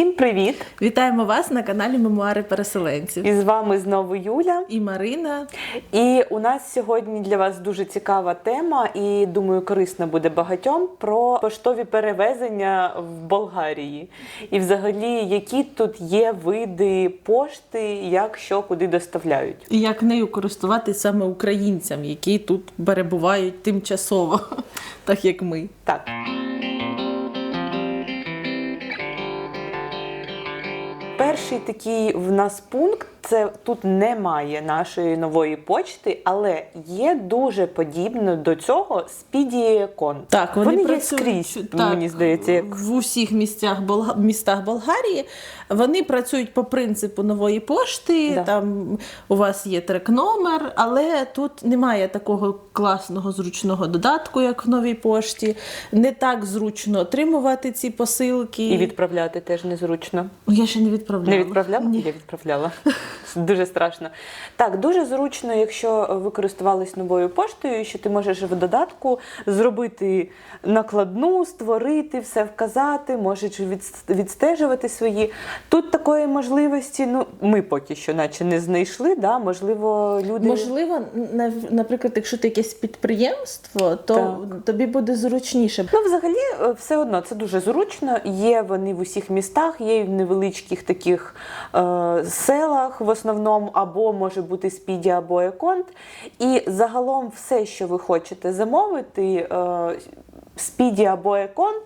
Всім привіт! Вітаємо вас на каналі Мемуари переселенців. І з вами знову Юля. І Марина. І у нас сьогодні для вас дуже цікава тема, і думаю, корисна буде багатьом про поштові перевезення в Болгарії. І взагалі, які тут є види пошти, як що куди доставляють. І як нею користуватись саме українцям, які тут перебувають тимчасово, так як ми. Так. Перший такий в нас пункт це тут немає нашої нової почти, але є дуже подібно до цього Спідієкон. Так, вони, є працюють скрізь, так, мені здається, як в усіх місцях Болга... містах Болгарії. Вони працюють по принципу нової пошти. Да. Там у вас є трек-номер, але тут немає такого класного зручного додатку, як в новій пошті. Не так зручно отримувати ці посилки. і відправляти теж незручно. Я ще не відправляла. Не відправляла? Ні. Я відправляла. Дуже страшно. Так, дуже зручно, якщо ви користувались новою поштою, що ти можеш в додатку зробити накладну, створити, все вказати, можеш відстежувати свої. Тут такої можливості, ну ми поки що, наче не знайшли. Да? Можливо, люди Можливо, наприклад, якщо ти якесь підприємство, то Так. тобі буде зручніше. Ну, взагалі, е, все одно це дуже зручно. Є вони в усіх містах, є і в невеличких таких е, селах в основному, або може бути спіді, або еконт. І загалом все, що ви хочете замовити, е, спіді або еконт.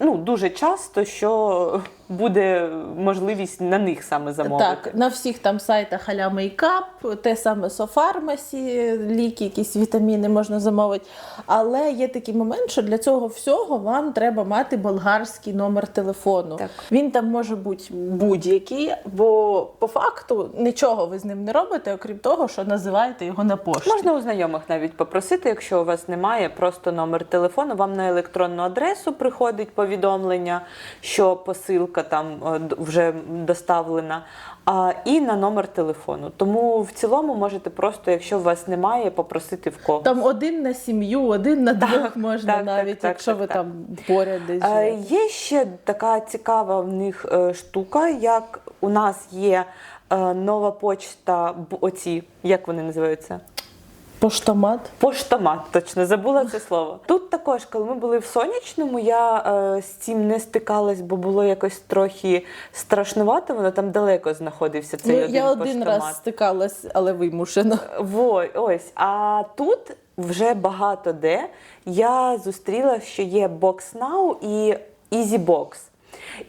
Ну, дуже часто, що буде можливість на них саме замовити. Так, на всіх там сайтах а-ля Мейкап, те саме Софармасі, ліки, якісь вітаміни можна замовити. Але є такий момент, що для цього всього вам треба мати болгарський номер телефону. Так. Він там може бути будь-який, бо по факту нічого ви з ним не робите, окрім того, що називаєте його на пошті. Можна у знайомих навіть попросити, якщо у вас немає, просто номер телефону. Вам на електронну адресу приходить повідомлення, що посилка там е, вже доставлена, а, і на номер телефону. Тому в цілому можете просто, якщо у вас немає, попросити в кого. Там один на сім'ю, один на Так, двох можна так, навіть, так, так, якщо так, ви так. там поряд десь. Е. Є ще така цікава в них е, штука, як у нас є нова почта, оці, як вони називаються? Поштомат. Поштомат, точно забула це слово. Тут також, коли ми були в сонячному, я е, з цим не стикалась, бо було якось трохи страшнувато. Воно там далеко знаходився. Цей Ну, один я один раз стикалась, але вимушено. Во, ось. А тут вже багато де я зустріла, що є BoxNow і EasyBox.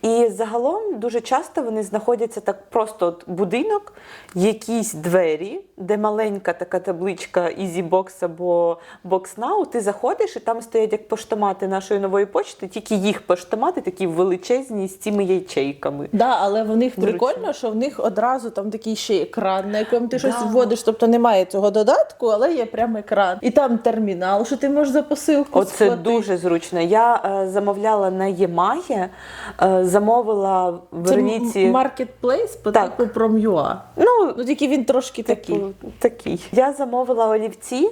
І загалом дуже часто вони знаходяться так просто от будинок, якісь двері, де маленька така табличка EasyBox або BoxNow, ти заходиш і там стоять як поштомати нашої нової почти, тільки їх поштомати такі величезні з цими ячейками. Да, але в них Зручно. прикольно, що в них одразу там такий ще екран, на якому ти щось вводиш. Тобто немає цього додатку, але є прям екран. І там термінал, що ти можеш за посилку Оце сплатити. дуже зручно. Я е, замовляла на Ємагі, е, замовила в Це маркетплейс по Так. типу Prom.ua. Ну, Ну тільки він трошки такий. Типу, такий. Я замовила олівці,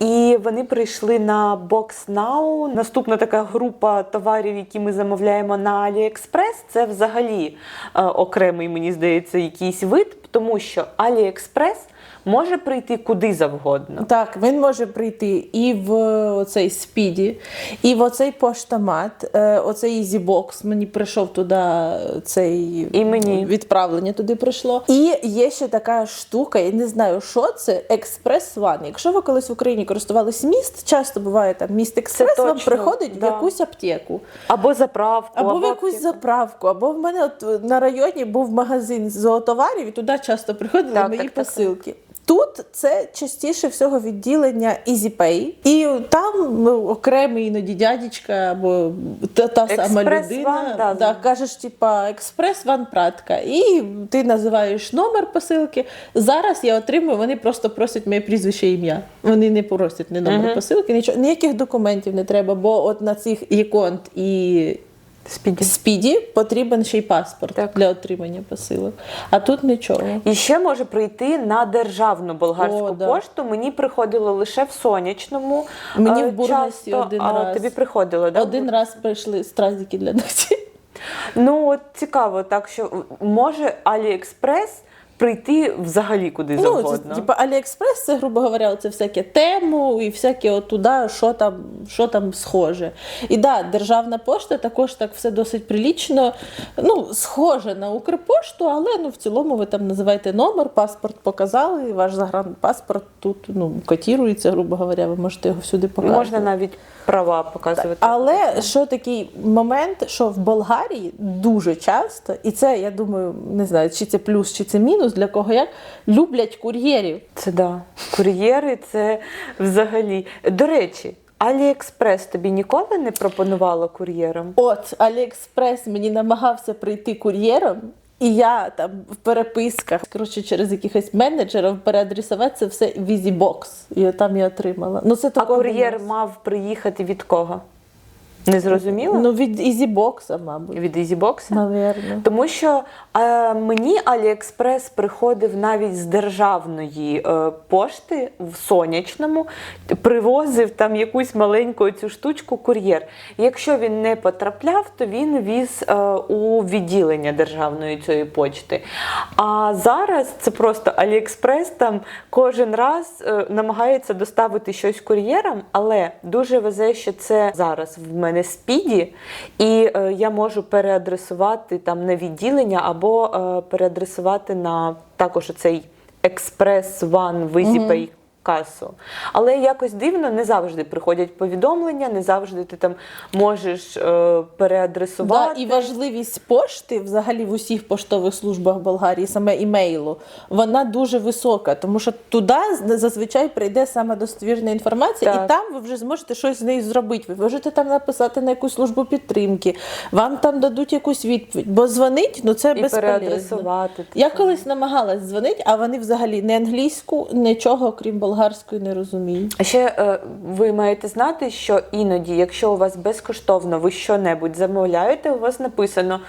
і вони прийшли на BoxNow. Наступна така група товарів, які ми замовляємо на AliExpress, це взагалі е, окремий, мені здається, якийсь вид, тому що AliExpress може прийти куди завгодно. Так, він може прийти і в оцей спіді, і в оцей поштомат, е, оцей EasyBox. Мені прийшов туди цей І мені. відправлення туди прийшло. І є ще така штука, я не знаю, що це експрес One. Якщо ви колись в Україні користувались міст, часто буває там міст експрес, вам точно, приходить да. в якусь аптеку. Або заправку, Або в якусь аптеку. заправку, або в мене от на районі був магазин зоотоварів, і туди часто приходили Так, мої так, так, посилки. Тут це частіше всього відділення EasyPay, і там ну, окремий іноді дядечка або та, та сама людина да. да, кажеш, типа експрес ван пратка, і ти називаєш номер посилки. Зараз я отримую, вони просто просять моє прізвище і ім'я. Вони не просять ні номер Мгм. посилки, нічого, ніяких документів не треба, бо от на цих Єконт і Спіді. Спіді потрібен ще й паспорт Так. для отримання посилок. А тут нічого. І ще може прийти на державну болгарську О, да. пошту. Мені приходило лише в сонячному. Мені е, в Бургасі один а раз. тобі приходило, да? Один раз прийшли стразики для ногтів. Ну, от цікаво, так що може Аліекспрес прийти взагалі куди Ну, завгодно. це, типу, Аліекспрес, це, грубо говоря, це всяке тему і всяке отуда, що там, що там схоже. І да, державна пошта також так все досить прилічно. Ну, схоже на Укрпошту, але ну, в цілому ви там називаєте номер, паспорт показали, і ваш загранпаспорт тут ну, котірується, грубо говоря, ви можете його всюди показати. Можна навіть права показувати. Але що такий момент, що в Болгарії дуже часто, і це я думаю, не знаю, чи це плюс, чи це мінус, для кого як люблять кур'єрів. Це да. Кур'єри це взагалі. До речі, Аліекспрес тобі ніколи не пропонувало кур'єром? От Аліекспрес мені намагався прийти кур'єром, і я там в переписках, коротше, через якихось менеджерів переадресувати це все в EasyBox. І там я отримала. Ну це А кур'єр мав приїхати від кого? Не зрозуміло? Ну від EasyBox, мабуть. від EasyBox? Навірно. Тому що е, мені Аліекспрес приходив навіть з державної е, пошти в сонячному, привозив там якусь маленьку цю штучку кур'єр. Якщо він не потрапляв, то він віз е, у відділення державної цієї почти. А зараз це просто Аліекспрес там кожен раз е, намагається доставити щось кур'єром, але дуже везе, що це зараз в мене спіді, і е, я можу переадресувати там на відділення або е, переадресувати на також цей експрес ван в EasyPay касу. Але якось дивно, не завжди приходять повідомлення, не завжди ти там можеш е, Да, переадресувати. і важливість пошти взагалі в усіх поштових службах Болгарії, саме імейлу, вона дуже висока, тому що туди зазвичай прийде саме достовірна інформація, Так. і там ви вже зможете щось з нею зробити. Ви можете там написати на якусь службу підтримки, вам там дадуть якусь відповідь. Бо дзвонить, ну це і безполезно. Я колись намагалась дзвонити, а вони взагалі не англійську, нічого крім болгарської не розуміють. А ще е, ви маєте знати, що іноді, якщо у вас безкоштовно ви що-небудь замовляєте, у вас написано,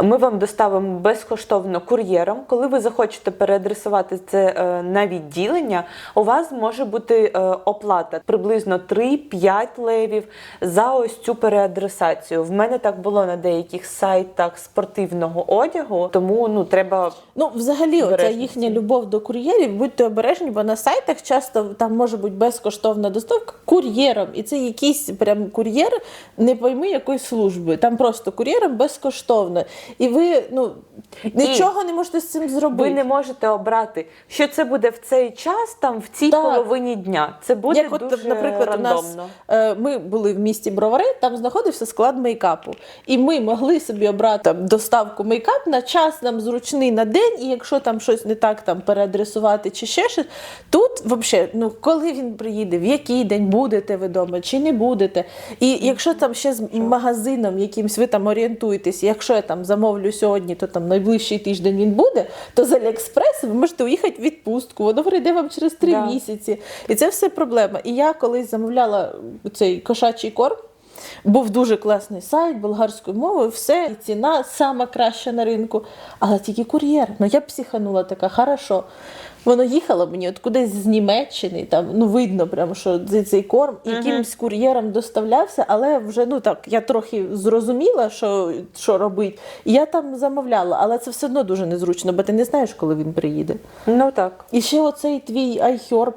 ми вам доставимо безкоштовно кур'єром. Коли ви захочете переадресувати це е, на відділення, у вас може бути е, оплата приблизно 3-5 левів за ось цю переадресацію. В мене так було на деяких сайтах спортивного одягу, тому ну треба Ну, взагалі, оця їхня любов до кур'єрів, будьте обережні, бо на сайтах часто там може бути безкоштовна доставка кур'єром. І це якийсь прям кур'єр, не пойми якої служби. Там просто кур'єром безкоштовно. І ви ну, нічого не можете з цим зробити. Ви не можете обрати, що це буде в цей час, там в цій Так. половині дня. Це буде Як от, дуже наприклад, у нас е, ми були в місті Бровари, там знаходився склад мейкапу. І ми могли собі обрати там, доставку мейкап на час нам зручний на день, і якщо там щось не так там переадресувати чи ще щось, тут взагалі, ну коли він приїде, в який день будете ви вдома чи не будете. І якщо там ще з магазином якимсь ви там орієнтуєтесь, якщо я там замовлю сьогодні, то там найближчий тиждень він буде, то з Аліекспрес ви можете уїхати в відпустку, воно прийде вам через три Да. місяці. І це все проблема. І я колись замовляла цей кошачий корм. Був дуже класний сайт болгарською мовою, все, і ціна сама краща на ринку, але тільки кур'єр. Ну я психанула така, хорошо. Воно їхало мені от кудись з Німеччини, там ну видно, прямо, що цей- цей корм якимсь кур'єром доставлявся, але вже ну так я трохи зрозуміла, що, що робить. І я там замовляла, але це все одно дуже незручно, бо ти не знаєш, коли він приїде. Ну так. І ще оцей твій iHerb.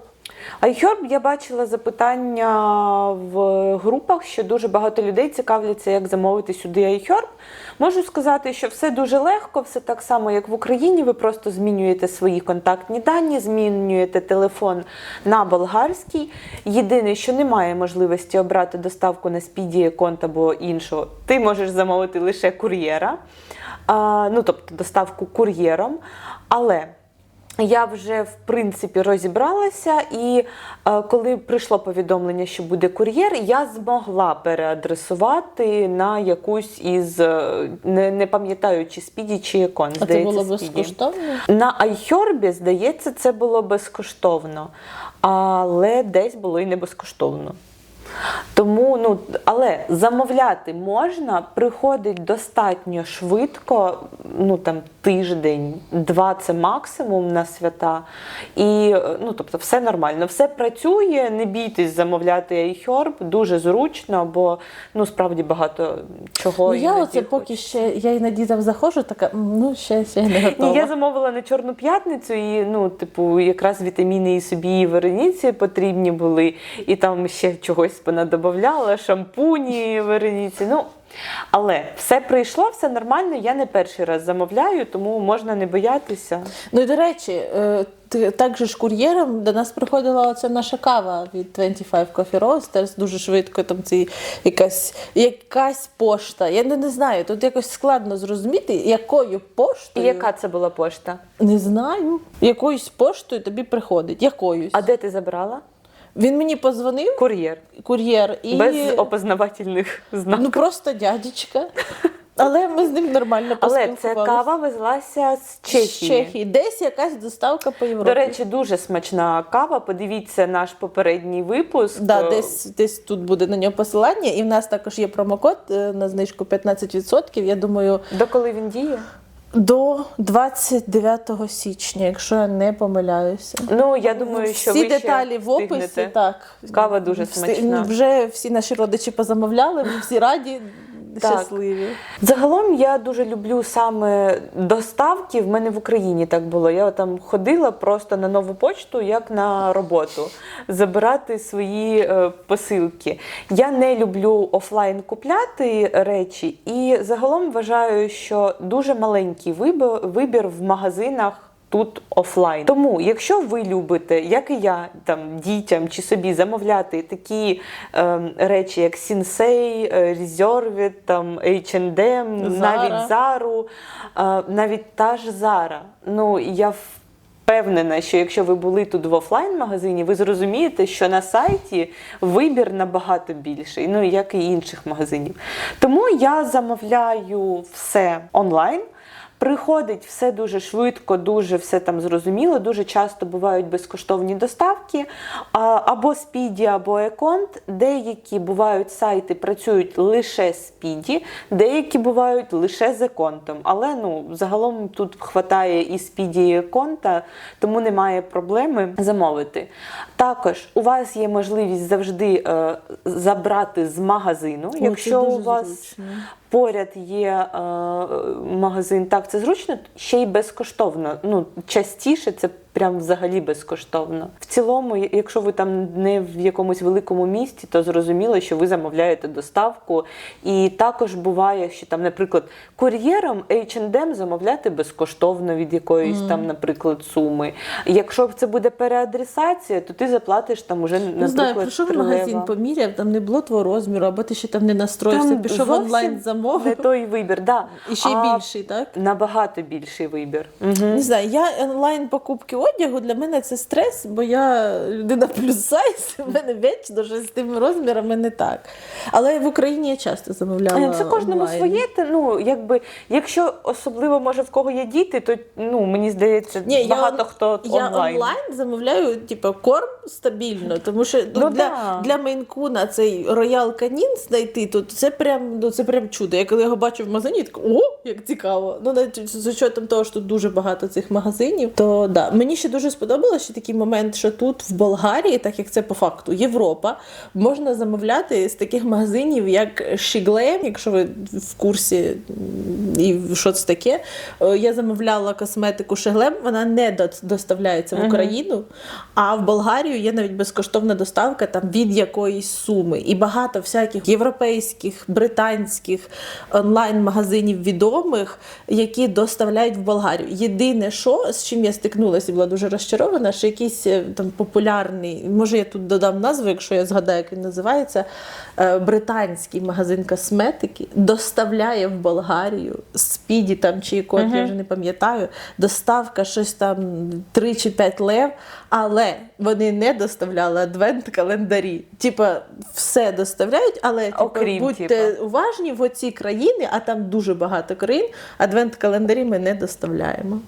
iHerb я бачила запитання в групах, що дуже багато людей цікавляться, як замовити сюди iHerb. Можу сказати, що все дуже легко, все так само, як в Україні. Ви просто змінюєте свої контактні дані, змінюєте телефон на болгарський. Єдине, що немає можливості обрати доставку на спіді конт або іншого, ти можеш замовити лише кур'єра, ну тобто доставку кур'єром. Але я вже в принципі розібралася, і е, коли прийшло повідомлення, що буде кур'єр, я змогла переадресувати на якусь із е, не, не пам'ятаю, чи спіді, чи екон. А це було Speedy. безкоштовно? На iHerb, здається, це було безкоштовно, але десь було і не безкоштовно. Тому, ну, але замовляти можна, приходить достатньо швидко, ну там тиждень, два це максимум на свята. І е, ну, тобто, все нормально, все працює. Не бійтесь замовляти iHerb, дуже зручно, бо ну справді багато чого. Ну, я оце поки хочеться. ще я іноді заходжу, така ну ще, ще не готова. Ні, я замовила на Чорну п'ятницю, і ну, типу, якраз вітаміни і собі і Вероніці потрібні були, і там ще чогось понадобавляла, шампуні Вероніці. Ну, але все прийшло, все нормально. Я не перший раз замовляю, тому можна не боятися. Ну і до речі, е, ти так же ж кур'єром до нас приходила оця наша кава від 25 Coffee Roasters, дуже швидко там ці якась, якась пошта. Я не, не знаю, тут якось складно зрозуміти, якою поштою. І яка це була пошта? Не знаю. Якоюсь поштою тобі приходить. Якоюсь. А де ти забрала? Він мені позвонив, Кур'єр. кур'єр, і Без опознавательних знаків. ну просто дядечка. Але ми з ним нормально Але поспілкувалися. це кава везлася з Чехії. З Чехії. Десь якась доставка по Європі. До речі, дуже смачна кава. Подивіться наш попередній випуск. Да, десь, десь тут буде на нього посилання, і в нас також є промокод е, на знижку 15%. Я думаю, До коли він діє? До 29 січня, якщо я не помиляюся. Ну, я думаю, що всі ви ще деталі в описі. встигнете. Так Кава дуже смачна. Вже всі наші родичі позамовляли, ми всі раді, Так. щасливі. Загалом я дуже люблю саме доставки. В мене в Україні так було. Я там ходила просто на нову почту, як на роботу, забирати свої е, посилки. Я не люблю офлайн купляти речі, і загалом вважаю, що дуже маленький вибір в магазинах. Тут офлайн. Тому, якщо ви любите, як і я, там дітям чи собі замовляти такі ем, речі, як Сінсей, Reserved, там H&M, навіть Зару, е, навіть та ж Зара. Ну я впевнена, що якщо ви були тут в офлайн магазині, ви зрозумієте, що на сайті вибір набагато більший, ну як і інших магазинів. Тому я замовляю все онлайн. Приходить все дуже швидко, дуже все там зрозуміло. Дуже часто бувають безкоштовні доставки або Спіді, або Еконт. Деякі бувають сайти працюють лише Спіді, деякі бувають лише з Еконтом. Але ну загалом тут хватає і Спіді, і Еконта, тому немає проблеми замовити. Також у вас є можливість завжди е, забрати з магазину, О, якщо у вас зручно. Поряд є е, магазин, так це зручно, ще й безкоштовно. Ну, частіше це прям взагалі безкоштовно. В цілому, якщо ви там не в якомусь великому місті, то зрозуміло, що ви замовляєте доставку. І також буває, що там, наприклад, кур'єром H&M замовляти безкоштовно від якоїсь там, наприклад, суми. Якщо це буде переадресація, то ти заплатиш там уже, наприклад, Не знаю, прийшов в магазин, поміряв, там не було твого розміру, або ти ще там не настроївся, Там пішов онлайн Не той вибір, да. І ще А більший, так? Набагато більший вибір. Угу. Не знаю, я онлайн покупки одягу для мене це стрес, бо я людина плюс сайз, в мене вечно вже з тими розмірами не так. Але в Україні я часто замовляла. Це кожному онлайн. своє. та, Ну, якби, якщо особливо може в кого є діти, то ну, мені здається, Ні, багато я, хто я онлайн. онлайн замовляю типу, корм стабільно, тому що ну, Ну, для, да. для мейнкуна цей роял канін знайти тут це прям, ну, це прям чудо. Я коли його бачу в магазині, я така, о, як цікаво. Ну, навіть з учетом того, що тут дуже багато цих магазинів, то да. Мені ще дуже сподобалося ще такий момент, що тут в Болгарії, так як це по факту Європа, можна замовляти з таких магазинів, як Шіглем, якщо ви в курсі і що це таке. Е, Я замовляла косметику Шеглем, вона не доставляється в Україну, а в Болгарію є навіть безкоштовна доставка там від якоїсь суми. І багато всяких європейських, британських онлайн-магазинів відомих, які доставляють в Болгарію. Єдине, що з чим я стикнулася була дуже розчарована, що якийсь е, там популярний, може я тут додам назву, якщо я згадаю, як він називається, е, британський магазин косметики доставляє в Болгарію спіді там чи код, я вже не пам'ятаю. Доставка щось там 3 чи 5 лев, але вони не доставляли адвент-календарі. Типа, все доставляють, але типа, Окрім, будьте типа. уважні в оці країни, а там дуже багато країн. Адвент-календарі ми не доставляємо.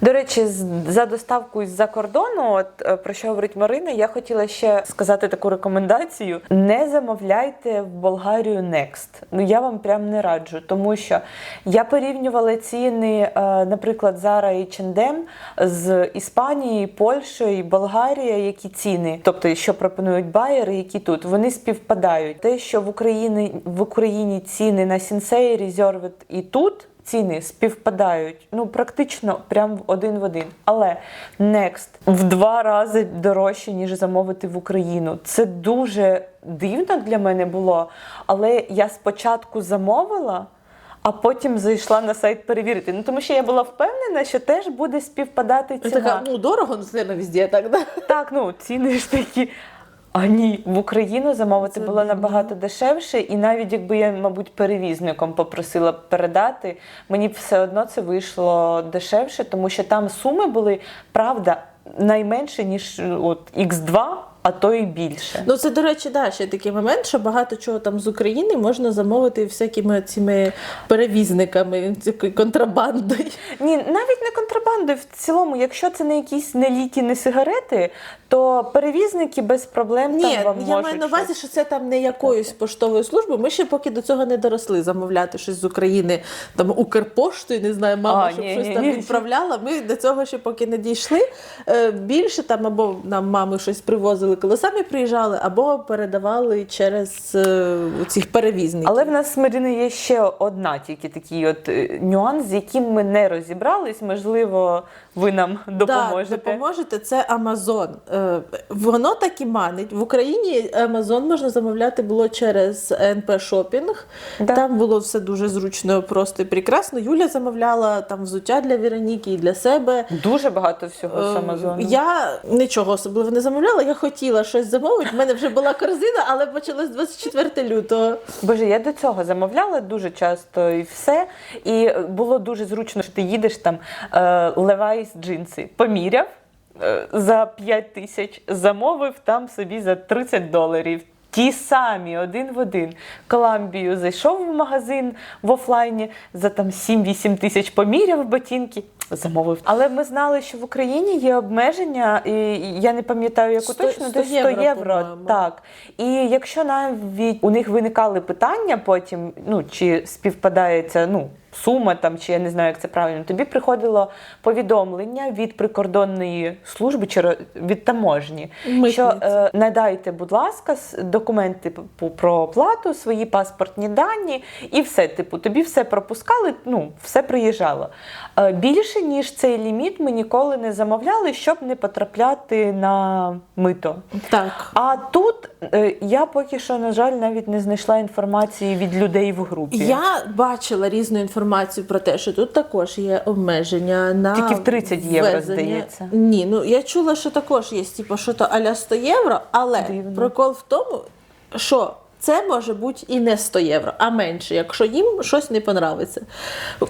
До речі, за доставку з-за кордону, от е, про що говорить Марина, я хотіла ще сказати таку рекомендацію: не замовляйте в Болгарію Next. Ну я вам прям не раджу, тому що я порівнювала ціни, е, наприклад, Zara і H&M з Іспанії, Польщею, Болгарія, які ціни, тобто що пропонують байери, які тут вони співпадають. Те, що в Україні в Україні ціни на Сінсей, Reserved і тут ціни співпадають. Ну, практично прям один в один. Але Next в два рази дорожче, ніж замовити в Україну. Це дуже дивно для мене було. Але я спочатку замовила. А потім зайшла на сайт перевірити. Ну тому що я була впевнена, що теж буде співпадати Я ціна. така, ну дорого, ну це везде так, да? Так, ну ціни ж такі. А ні, в Україну замовити Це було набагато дешевше, і навіть якби я, мабуть, перевізником попросила передати, мені б все одно це вийшло дешевше, тому що там суми були, правда, найменше, ніж от X2, а то і більше. Ну це, до речі, да, ще такий момент, що багато чого там з України можна замовити всякими цими перевізниками, цією контрабандою. Ні, навіть не контрабандою. В цілому, якщо це не якісь не ліки, не сигарети, то перевізники без проблем Ні, там вам я можуть маю на увазі, щось. що це там не якоюсь поштовою службою. Ми ще поки до цього не доросли замовляти щось з України, там Укрпоштою, не знаю, мама, А, щоб ні, щось ні, там ні. відправляла. Ми до цього ще поки не дійшли. Е, Більше там або нам мами щось привозили, коли самі приїжджали, або передавали через е, цих перевізників. Але в нас Мариною є ще одна тільки такий от е, нюанс, з яким ми не розібрались. Можливо, ви нам допоможете. Да, допоможете. Це Amazon. Е, Воно так і манить. В Україні Amazon можна замовляти було через НП Шопінг. Да. Там було все дуже зручно, просто і прекрасно. Юля замовляла там взуття для Вероніки і для себе. Дуже багато всього з Е, Амазону. Я нічого особливо не замовляла. Я хотіла щось замовити. У мене вже була корзина, але почалось 24 лютого. Боже, я до цього замовляла дуже часто і все. І було дуже зручно, що ти їдеш там е, Levi's джинси, поміряв е, за 5 тисяч, замовив там собі за 30 доларів. Ті самі один в один. Коламбію зайшов в магазин в офлайні за там 7-8 тисяч поміряв ботинки. Замовив. Але ми знали, що в Україні є обмеження, і я не пам'ятаю, яку Сто- точно 100 десь 100 євро, євро. Так. І якщо навіть у них виникали питання потім, ну чи співпадається ну, сума там, чи я не знаю, як це правильно, тобі приходило повідомлення від прикордонної служби чи від таможні, Митниці. що е, надайте, будь ласка, документи п- про оплату, свої паспортні дані, і все. Типу, тобі все пропускали, ну, все приїжджало. Е, більше ніж цей ліміт ми ніколи не замовляли, щоб не потрапляти на мито. Так. А тут я поки що, на жаль, навіть не знайшла інформації від людей в групі. Я бачила різну інформацію про те, що тут також є обмеження на Тільки в 30 євро, ввезення. здається. Ні, ну я чула, що також є, типу, що то аля 100 євро, але Дивно. прикол в тому, що. Це може бути і не 100 євро, а менше, якщо їм щось не понравиться.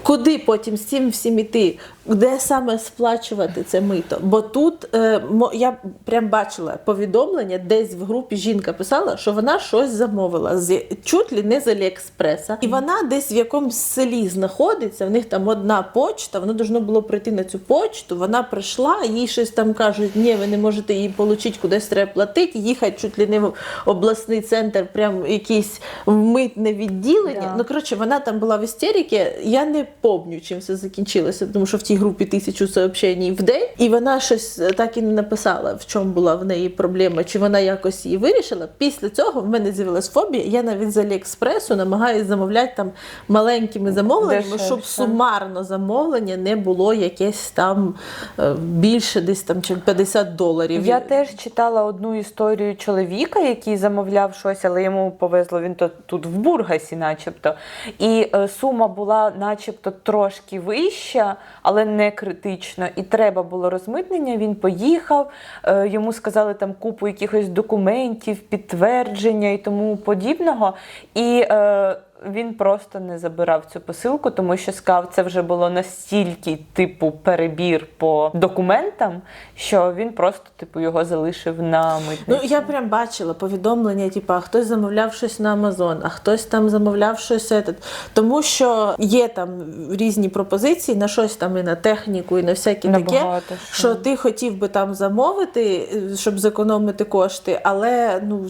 Куди потім з цим всім іти? Де саме сплачувати це мито? Бо тут е, я прям бачила повідомлення, десь в групі жінка писала, що вона щось замовила з чуть ли не з Аліекспреса. І вона десь в якомусь селі знаходиться. В них там одна почта, воно должно було прийти на цю почту. Вона прийшла, їй щось там кажуть, ні, ви не можете її отримати, кудись треба платити, їхати чуть ли не в обласний центр, прям якийсь в митне відділення. Да. Ну коротше, вона там була в істеріки. Я не помню, чим все закінчилося, тому що в тій групі тисячу сообщень в день, і вона щось е, так і не написала, в чому була в неї проблема, чи вона якось її вирішила. Після цього в мене з'явилась фобія. Я навіть з Аліекспресу намагаюся замовляти там маленькими замовленнями, Дешевше. щоб сумарно замовлення не було якесь там е, більше, десь там чим 50 доларів. Я теж читала одну історію чоловіка, який замовляв щось, але йому повезло він то тут в Бургасі, начебто. І е, сума була, начебто, трошки вища, але не критично. І треба було розмитнення. Він поїхав. е, йому сказали там купу якихось документів, підтвердження і тому подібного. І е, він просто не забирав цю посилку, тому що сказав, це вже було настільки типу перебір по документам, що він просто типу його залишив на Ну, я прям бачила повідомлення, типу, а хтось замовляв щось на Амазон, а хтось там замовляв щось. Этот. Тому що є там різні пропозиції на щось там і на техніку, і на всяке На таке. що. Що ти хотів би там замовити, щоб зекономити кошти, але ну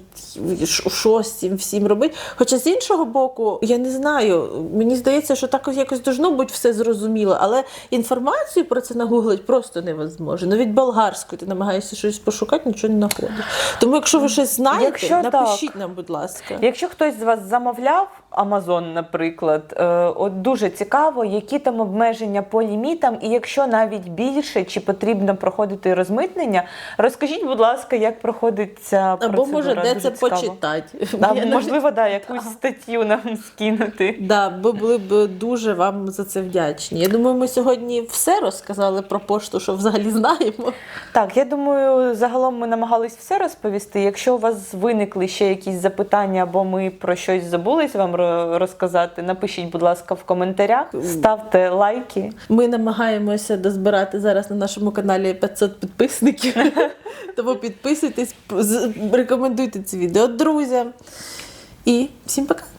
ш- що з цим всім робити? Хоча з іншого боку, я не знаю, мені здається, що так якось должно бути все зрозуміло, але інформацію про це нагуглить просто невозможно. Навіть болгарською ти намагаєшся щось пошукати, нічого не знаходиш. Тому, якщо ви щось знаєте, Якщо напишіть нам, будь ласка. Якщо хтось з вас замовляв Amazon, наприклад, е, от дуже цікаво, які там обмеження по лімітам, і якщо навіть більше, чи потрібно проходити розмитнення, розкажіть, будь ласка, як проходить ця процедура. Або може де це почитати. Да, можливо, да, якусь статтю нам скинути. Да, ми були б дуже вам за це вдячні. Я думаю, ми сьогодні все розказали про пошту, що взагалі знаємо. Так, я думаю, загалом ми намагались все розповісти. Якщо у вас виникли ще якісь запитання, або ми про щось забулись вам ро- розказати, напишіть, будь ласка, в коментарях, ставте лайки. Ми намагаємося дозбирати зараз на нашому каналі 500 підписників. Тому підписуйтесь, рекомендуйте це відео друзям. І всім пока!